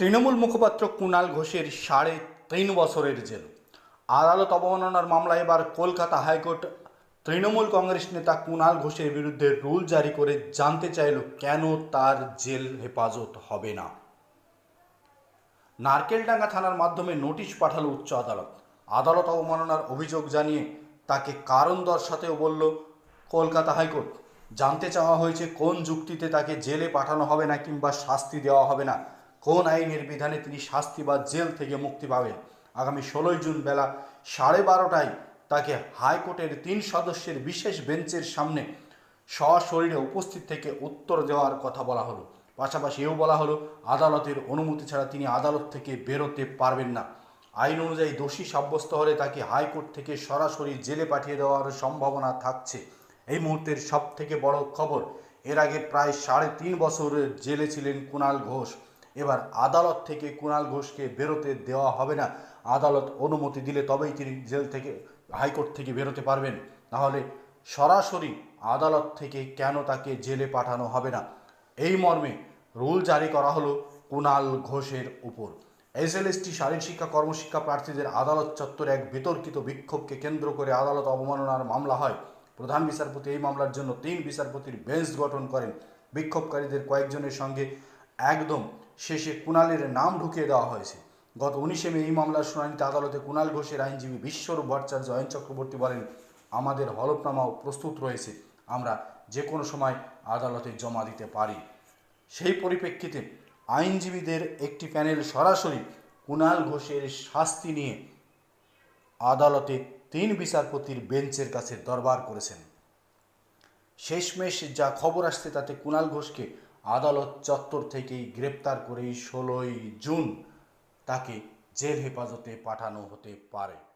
তৃণমূল মুখপাত্র কুণাল ঘোষের সাড়ে তিন বছরের জেল। আদালত অবমাননার মামলায় এবার কলকাতা হাইকোর্ট। তৃণমূল কংগ্রেস নেতা কুণাল ঘোষের বিরুদ্ধে রুল জারি করে জানতে চাইল কেন তার জেল হেফাজত হবে না। নারকেলডাঙ্গা থানার মাধ্যমে নোটিশ পাঠালো উচ্চ আদালত। আদালত অবমাননার অভিযোগ জানিয়ে তাকে কারণ দর্শাতেও বলল, কলকাতা হাইকোর্ট, জানতে চাওয়া হয়েছে কোন যুক্তিতে তাকে জেলে পাঠানো হবে না কিংবা শাস্তি দেওয়া হবে না। কোন আইনের বিধানে তিনি শাস্তি বা জেল থেকে মুক্তি পাবেন? আগামী ষোলোই জুন বেলা সাড়ে বারোটায় তাকে হাইকোর্টের তিন সদস্যের বিশেষ বেঞ্চের সামনে সশরীরে উপস্থিত থেকে উত্তর দেওয়ার কথা বলা হলো। পাশাপাশি এও বলা হলো, আদালতের অনুমতি ছাড়া তিনি আদালত থেকে বেরোতে পারবেন না। আইন অনুযায়ী দোষী সাব্যস্ত হলে তাকে হাইকোর্ট থেকে সরাসরি জেলে পাঠিয়ে দেওয়ার সম্ভাবনা থাকছে। এই মুহূর্তের সব থেকে বড় খবর, এর আগে প্রায় সাড়ে তিন বছর জেলে ছিলেন কুণাল ঘোষ। এবার আদালত থেকে কুণাল ঘোষকে বেরোতে দেওয়া হবে না। আদালত অনুমতি দিলে তবেই তিনি জেল থেকে, হাইকোর্ট থেকে বেরোতে পারবেন। তাহলে সরাসরি আদালত থেকে কেন তাকে জেলে পাঠানো হবে না? এই মর্মে রুল জারি করা হলো কুণাল ঘোষের উপর। এসএলএসটি শারীরিক শিক্ষা কর্মশিক্ষা প্রার্থীদের আদালত চত্বরে এক বিতর্কিত বিক্ষোভকে কেন্দ্র করে আদালত অবমাননার মামলা হয়। প্রধান বিচারপতি এই মামলার জন্য তিন বিচারপতির বেঞ্চ গঠন করেন। বিক্ষোভকারীদের কয়েকজনের সঙ্গে একদম শেষে কুণালের নাম ঢুকিয়ে দেওয়া হয়েছে। গত উনিশে মে এই মামলার শুনানিতে আদালতে কুণাল ঘোষের আইনজীবী বিশ্বরূপ ভট্টাচার্য অয়ন চক্রবর্তী বলেন, আমাদের হলফনামাও প্রস্তুত রয়েছে। আমরা যে কোনো সময় আদালতে জমা দিতে পারি। সেই পরিপ্রেক্ষিতে আইনজীবীদের একটি প্যানেল সরাসরি কুণাল ঘোষের শাস্তি নিয়ে আদালতে তিন বিচারপতির বেঞ্চের কাছে দরবার করেছেন। শেষমেশ যা খবর আসছে তাতে কুণাল ঘোষকে আদালত চত্বর থেকেই গ্রেপ্তার করেই ষোলোই জুন তাকে জেল হেফাজতে পাঠানো হতে পারে।